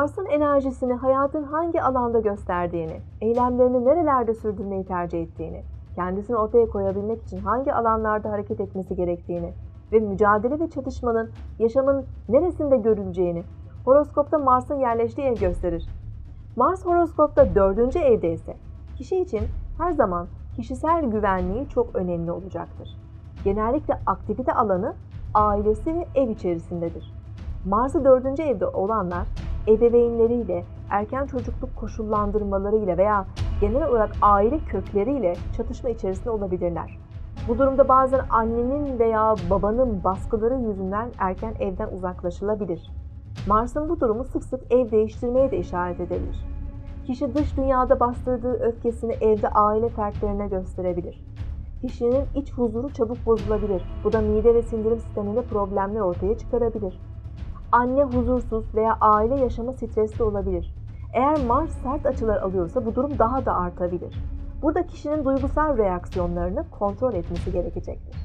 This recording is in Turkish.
Mars'ın enerjisini hayatın hangi alanda gösterdiğini, eylemlerini nerelerde sürdürmeyi tercih ettiğini, kendisini ortaya koyabilmek için hangi alanlarda hareket etmesi gerektiğini ve mücadele ve çatışmanın yaşamın neresinde görüleceğini horoskopta Mars'ın yerleştiği ev gösterir. Mars horoskopta dördüncü evde ise kişi için her zaman kişisel güvenliği çok önemli olacaktır. Genellikle aktivite alanı ailesi ve ev içerisindedir. Mars'ı dördüncü evde olanlar ebeveynleriyle, erken çocukluk koşullandırmalarıyla veya genel olarak aile kökleriyle çatışma içerisinde olabilirler. Bu durumda bazen annenin veya babanın baskıları yüzünden erken evden uzaklaşılabilir. Mars'ın bu durumu sık sık ev değiştirmeye de işaret edebilir. Kişi dış dünyada bastırdığı öfkesini evde aile fertlerine gösterebilir. Kişinin iç huzuru çabuk bozulabilir. Bu da mide ve sindirim sisteminde problemler ortaya çıkarabilir. Anne huzursuz veya aile yaşamı stresli olabilir. Eğer Mars sert açılar alıyorsa bu durum daha da artabilir. Burada kişinin duygusal reaksiyonlarını kontrol etmesi gerekecektir.